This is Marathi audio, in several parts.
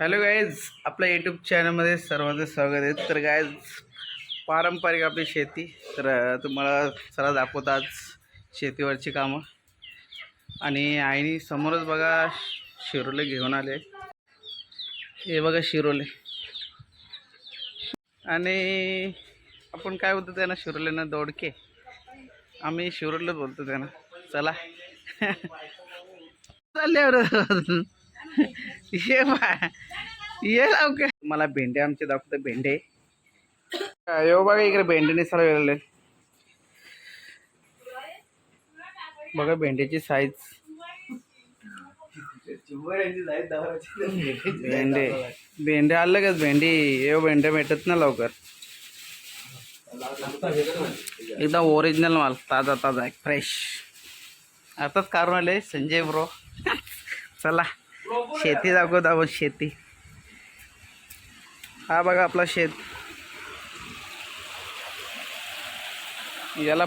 हॅलो गाईज आपल्या यूट्यूब चॅनलमध्ये सर्वांचं स्वागत आहे. तर गायज पारंपरिक आपली शेती. तर तुम्हाला चला दाखवतात आज शेतीवरची कामं. आणि आईने समोरच बघा शिरोले घेऊन आले हे बघा शिरोले. आणि आपण काय बोलतो त्यांना? शिरोलेनं दोडके. आम्ही शिरोलेच बोलतो त्यांना. चला. चालले ये बा ये लवकर. मला भेंडे आमचे दाखवते भेंडे. यो बघा इकडे भेंडे सर वेगळे बघा भेंड्याची साईज भेंडे. भेंडे अलगच भेंडी? ये भेंडे भेटत ना लवकर. एकदम ओरिजिनल माल ताजा ताजा फ्रेश आताच कारण आले संजय ब्रो चला. शेती दाखवत आहोत शेती. हा बघा आपला शेत. याला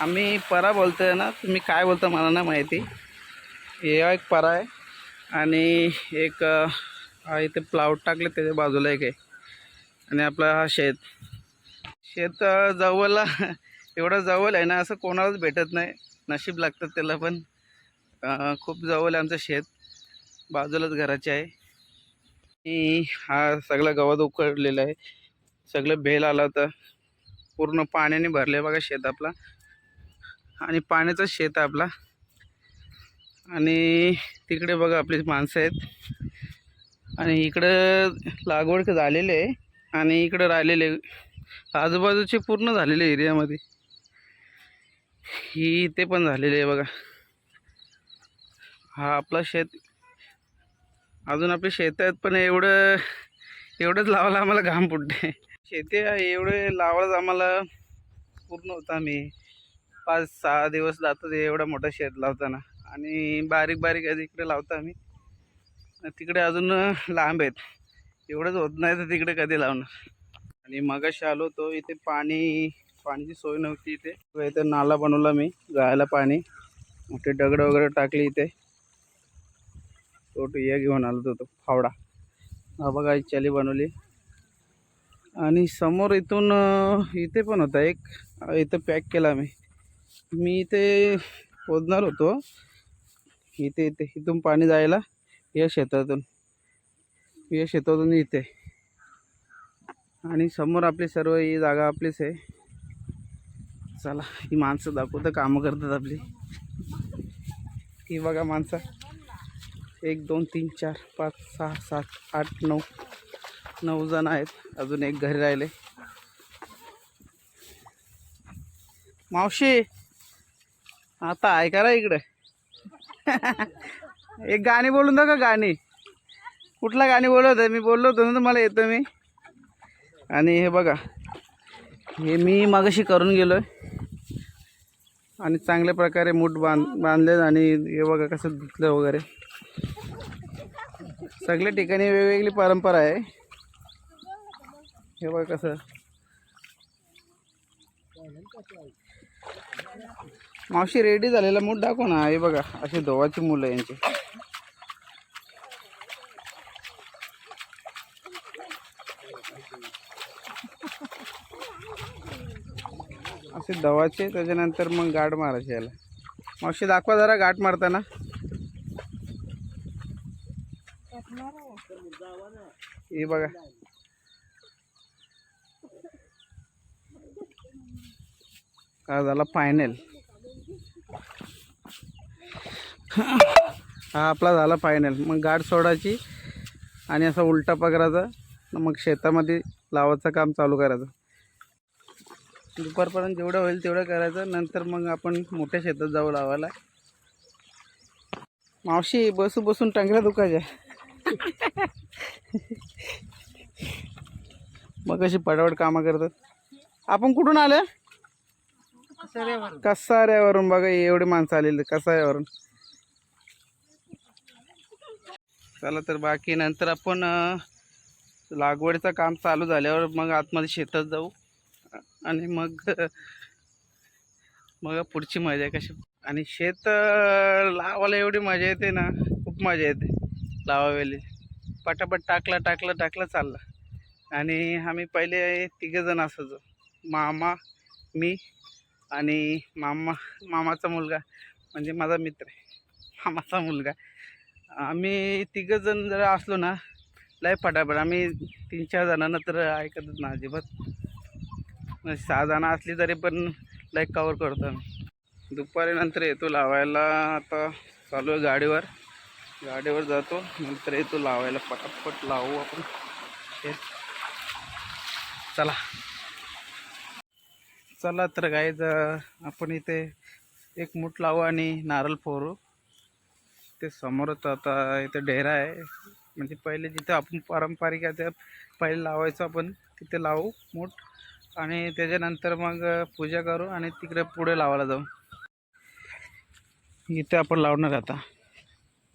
आम्ही परा बोलतोय ना तुम्ही काय बोलता मला नाही माहिती. हे एक परा आहे आणि एक हा इथे प्लाउट टाकले त्याच्या बाजूला एक आहे. आणि आपला हा शेत. शेत जवळला एवढं जवळ आहे ना असं कोणालाच भेटत नाही. नशीब लागतं त्याला पण. खूप जवळ आहे आमचं शेत. बाजूलाच घराचे आहे. आणि हा सगळा गवत उकडलेला आहे. सगळं बेल आला होता. पूर्ण पाण्याने भरले बघा शेत आपला. आणि पाण्याचं शेत आहे आपला. आणि तिकडे बघा आपली माणसं आहेत. आणि इकडं लागवड झालेली आहे. आणि इकडं राहिलेले आजूबाजूचे पूर्ण झालेले एरियामध्ये. ही इथे पण झालेले आहे बघा. हा आपला शेत अजून आपले शेत आहेत पण एवढं एवढंच लावायला आम्हाला घाम फुटते शेती एवढे लावायलाच आम्हाला पूर्ण होता आम्ही. पाच सहा दिवस जातात एवढा मोठा शेत लावताना. आणि बारीक बारीक आहे इकडे लावतो आम्ही. तिकडे अजून लांब आहेत. एवढंच होत नाही तर तिकडे कधी लावणार? आणि मगाशी आलो तो इथे पाणी पाण्याची सोय नव्हती इथे. इथे नाला बनवला मी जायला पाणी. मोठे दगड वगैरे टाकले इथे. तो हे घेऊन आलो होतो फावडा. हा बघा एक चाली बनवली. आणि समोर इथून इथे पण होता एक. इथं पॅक केला मी मी इथे पोचणार होतो. इथे इथे इथून पाणी जायला या शेतातून या शेतातून इथे. आणि समोर आपली सर्व ही जागा आपलीच आहे. चला ही माणसं दाखवतं कामं करतात आपली. ही बघा माणसं. एक दोन तीन चार पाच सहा सात आठ नऊ नऊ जण आहेत. अजून एक घरी राहिले. मावशी आता ऐका रा इकडे? एक गाणी बोलून दाखव गाणी. कुठला गाणी बोलत आहे? मी बोललो होतो ना तुम्हाला येतो मी. आणि हे बघा हे मी मागाशी करून गेलो आणि चांगल्या प्रकारे मूठ बांध बांधले आणि हे बघा कसं धुतलं वगैरे. सगळ्या ठिकाणी वेगवेगळी परंपरा आहे. हे बघा कसं. मावशी रेडी झालेला मूठ दाखव ना. हे बघा असे दोवाची मुलं यांची. असे दवाचे त्याच्यानंतर मग गाठ मारायचे याला. मावशी दाखवा जरा गाठ मारताना हे बघा. का झाला? फायनल हा आपला झाला फायनल मग गाठ सोडायची आणि असा उलटा पकडायचा. मग शेतामध्ये लावायचं काम चालू करायचं. दुपारपर्यंत जेवढं होईल तेवढं करायचं. नंतर मग आपण मोठ्या शेतात जाऊ लावायला. मावशी बसू बसून टांगऱ्या दुखायच्या. मग कशी पटापट कामं करतात? आपण कुठून आले? कसाऱ्यावरून. बघा एवढे माणसं आलेले कसाऱ्यावरून. चला तर बाकी नंतर आपण लागवडीचं काम चालू झाल्यावर मग आतमध्ये शेतात जाऊ. आणि मग मग पुढची मजा आहे कशी. आणि शेत लावायला एवढी मजा येते ना खूप मजा येते लावावेली. पटापट टाकला टाकला टाकला चालला. आणि आम्ही पहिले तिघंजण असायचो. मामा मी आणि मामा मामाचा मुलगा म्हणजे माझा मित्र. मामाचा मुलगा. आम्ही तिघंजण जर असलो ना लय पटापट आम्ही तीन चार जणांना तर ऐकतच ना अजिबात. म्हणजे सहा जणं असली तरी पण लय कवर करतो आम्ही. दुपारी नंतर येतो लावायला. आता चालू आहे गाडीवर. गाडीवर जातो. नंतर येतो लावायला. पटापट लावू आपण. हे चला. चला तर गायज आपण इथे एक मूठ लावू आणि नारळ फोरू. ते समोरच आता इथे डेरा आहे. म्हणजे पहिले जिथे आपण पारंपरिक आहे पहिले लावायचं आपण तिथे लावू मूठ. आणि त्याच्यानंतर मग पूजा करू आणि तिकडे पुढे लावायला जाऊ. इथे आपण लावणार आता.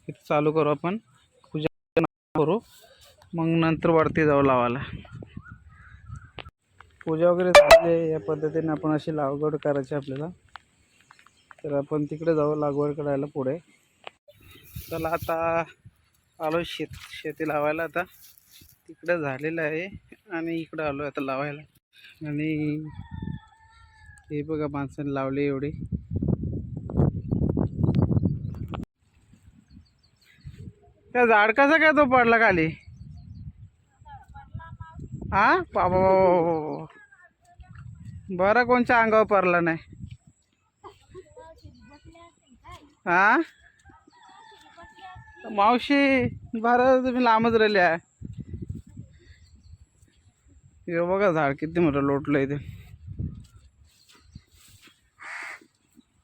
इथे चालू करू आपण. पूजा करू. मग नंतर वरती जाऊ लावायला. पूजा वगैरे झाली या पद्धतीने आपण अशी लागवड करायची आपल्याला. तर आपण तिकडे जाऊ लागवड करायला पुढे. चला आता आलो शेत शेती लावायला आता. तिकडे झालेलं आहे आणि इकडं आलो आता लावायला. आणि हे बघा माणसाने लावली एवढी. त्या झाड कसा काय तो पडला खाली? हा? बाबा बरं कोणच्या अंगावर पडला नाही? हा? मावशी बरं तुम्ही लांबच राहिल्या हे बघा झाड किती मोठं लोटलं इथे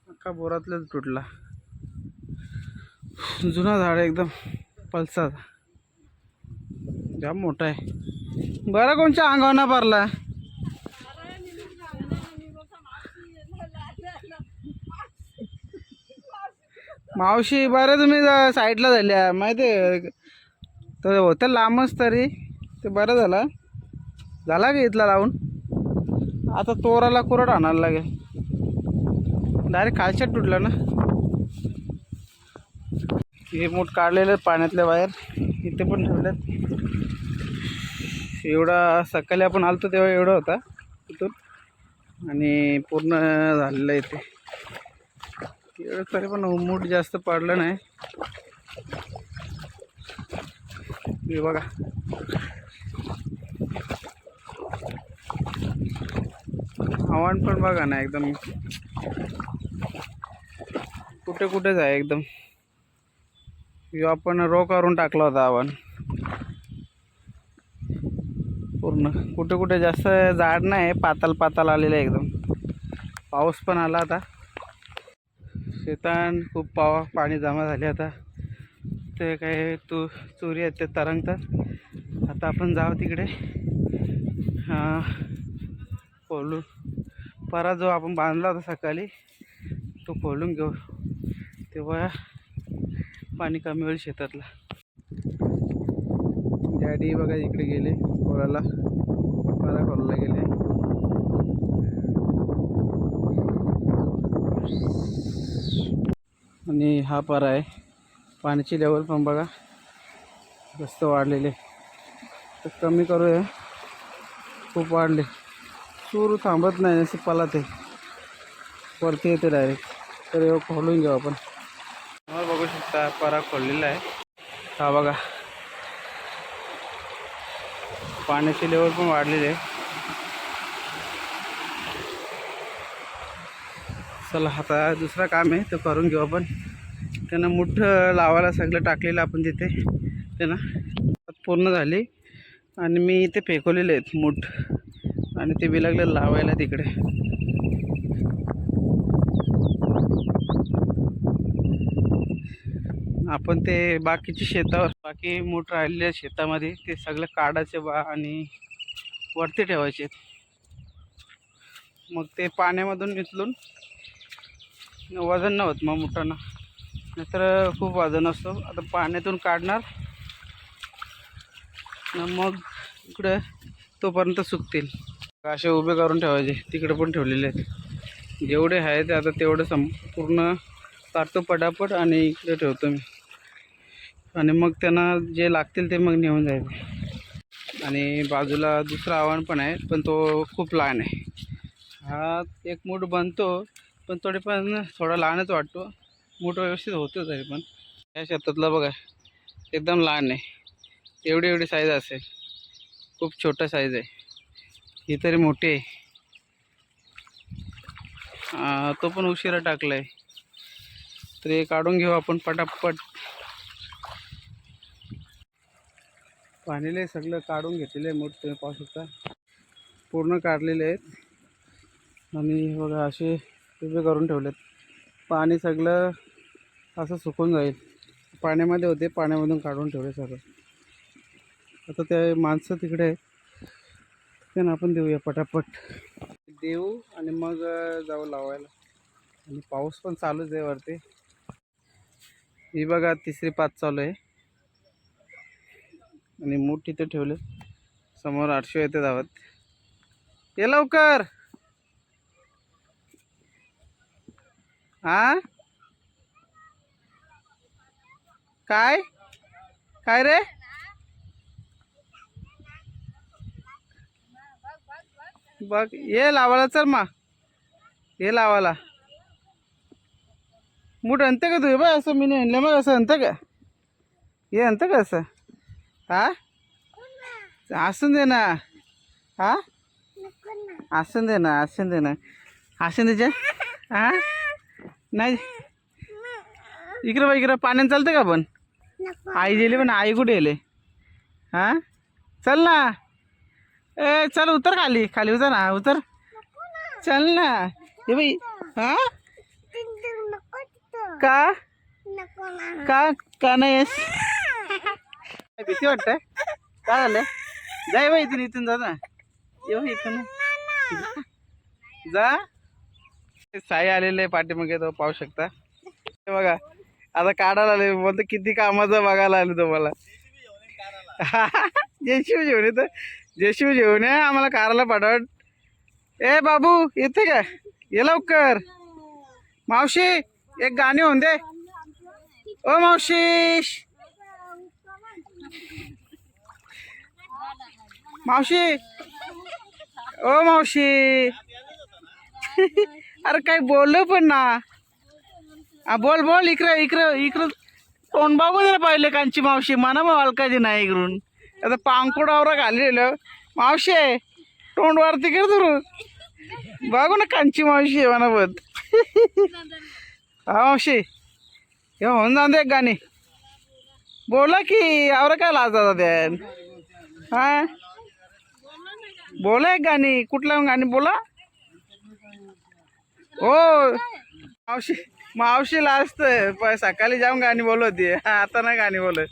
अख्खा बोरातलंच तुटला. जुना झाड एकदम पलसाचा. जाम मोठा आहे. बरं कोणच्या अंगावर ना भरला मावशी बरं तुम्ही साईडला झाल्या माहिती आहे? तर होतं लांबच तरी ते बरं झालं. झाला का इथला लावून आता तोराला कुरड आणायला लागेल. डायरेक्ट खालच्यात तुटला ना? हे मूठ काढलेलं पाण्यातल्या बाहेर इथे पण ठेवल्यात एवढा सकाळी आपण आलतो तेव्हा एवढा होता इथून. आणि पूर्ण झालेलं इथे. एवढं पण उमूट जास्त पडलं नाही. हे बघा. आव्हान पण बघा ना एकदम. कुठे कुठेच आहे एकदम. ह्यो आपण रो करून टाकला होता आव्हान. पूर्ण. कुठे कुठे जास्त झाड नाही पाताल पाताल आलेलं आहे एकदम. पाऊस पण आला आता. शेतान खूप पावा पाणी जमा झाले आता. ते काय तू चोरी आहेत ते तरंगतात. आता आपण जाऊ तिकडे. खोलून. परा जो आपण बांधला होता सकाळी तो खोलून घेऊ. तेव्हा पाणी कमी होईल शेतातला. डॅडी बघा इकडे गेले पोराला. परा खोलला गेले. आणि हा परा आहे. पाण्याची लेवल पण बघा. जास्त वाढलेले तर कमी करूया. खूप वाढले. सूर थांबत नाही असे पलात. आहे वरती येते डायरेक्ट तर एवढं खोलून घेऊ आपण. तुम्हाला बघू शकता परा खोललेला आहे. हा बघा. पाण्याची लेवल पण आहे. चला आता दुसरं काम आहे तो करून घेऊ आपण. त्यांना मोठं लावायला सगळं टाकलेलं आपण तिथे ते ना पूर्ण झाली. आणि मी इथे फेकवलेले आहेत मूठ. आणि ते बी लागलं लावायला तिकडे. आपण ते बाकीचे शेतावर बाकी मूठ राहिलेल्या शेतामध्ये ते सगळं काढायचे बा आणि वरती ठेवायचे. मग ते पाण्यामधून उचलून वजन नव्हत मग मोठ्यानं नाहीतर खूप वजन असतो. आता पाण्यातून काढणार. न मग इकडे तोपर्यंत सुकतील. असे उभे करून ठेवायचे. तिकडे पण ठेवलेले आहेत. जेवढे आहे ते आता तेवढं संपूर्ण काढतो पटापट आणि इकडे ठेवतो मी. आणि मग त्यांना जे लागतील ते मग नेऊन जायचे आणि बाजूला दुसरं आव्हान पण आहे पण तो खूप लहान आहे. हा एक मूठ बनतो. पण थोडे पण थोडा लहानच वाटतो. मूठ व्यवस्थित होतं तरी पण. या शेतातला बघा एकदम लहान आहे. एवढी एवढी साईज असेल. खूप छोटा साईज आहे. ही तरी मोठी आहे. तो पण उशिरा टाकला आहे तर हे काढून घेऊ आपण पटापट. पाणीले सगळं काढून घेतलेलं आहे मूठ तुम्ही पाहू शकता पूर्ण काढलेले आहेत. आणि बघा असे उभे करून ठेवलेत पाणी सगळं असं सुकून जाईल. पाण्यामध्ये होते पाण्यामधून काढून ठेवले सगळं. आता ते माणसं तिकडे आहे त्यांना आपण देऊया पटापट. देऊ आणि मग जाऊ लावायला. आणि पाऊस पण चालूच आहे वरती. ही बघा तिसरी पाच चालू आहे. आणि मूठ तिथे ठेवले. समोर आठशे येते धावत ये लवकर! हा? काय? काय रे? बघ ये लावायला चल मा. ये लावायला. मूठ आणते का तू? बाय असं मी आणलं मग असं आणतं का? हे आणतं का असं? हा? असून दे ना. हा? असून दे ना असून दे ना. असून दे हा? नाही. इकडं बघ इकडं पाण्यात चालतं का पण? आई गेली पण आई कुठे गेले? हा? चल ना. ए चल उतर खाली. खाली उतर ना. उतर. चल ना. हे बाई हा? का? का? का नाही? येस भीती वाटतंय? काय झालं? जाय बाई इथून इथून जा ना. ये बाई इथून. जा. साई आलेले पाठीमागे तो पाहू शकता. हे बघा आता काढायला आले बोलतो किती कामाचं बघायला आले तुम्हाला. जेशिव जेवण येतो जेशिव जेवण आहे आम्हाला काराला पाठवत. ए बाबू येते का ये लवकर. मावशी एक गाणी होऊन दे. ओ मावशी. मावशी. ओ मावशी. अरे काही बोललो पण ना. हा बोल बोल इकडं इकडं इकडं. तोंड बघू दे पाहिले कांची मावशी. म्हणा मग अलकाजी नाही इकडून. आता पांकुडावर घाललेलं. मावशी तोंड वरती कर तुरू बघू ना कांची मावशी आहे मनाबत हा मावशी. हे होऊन जाऊन दे एक गाणी. बोला की आवरा काय लाजा द्यान हा? बोला एक गाणी. कुठलं गाणी बोला? हो मावशी मावशीला लास्ट सकाळी जाऊन गाणी बोलवते आता नाही गाणी बोलत.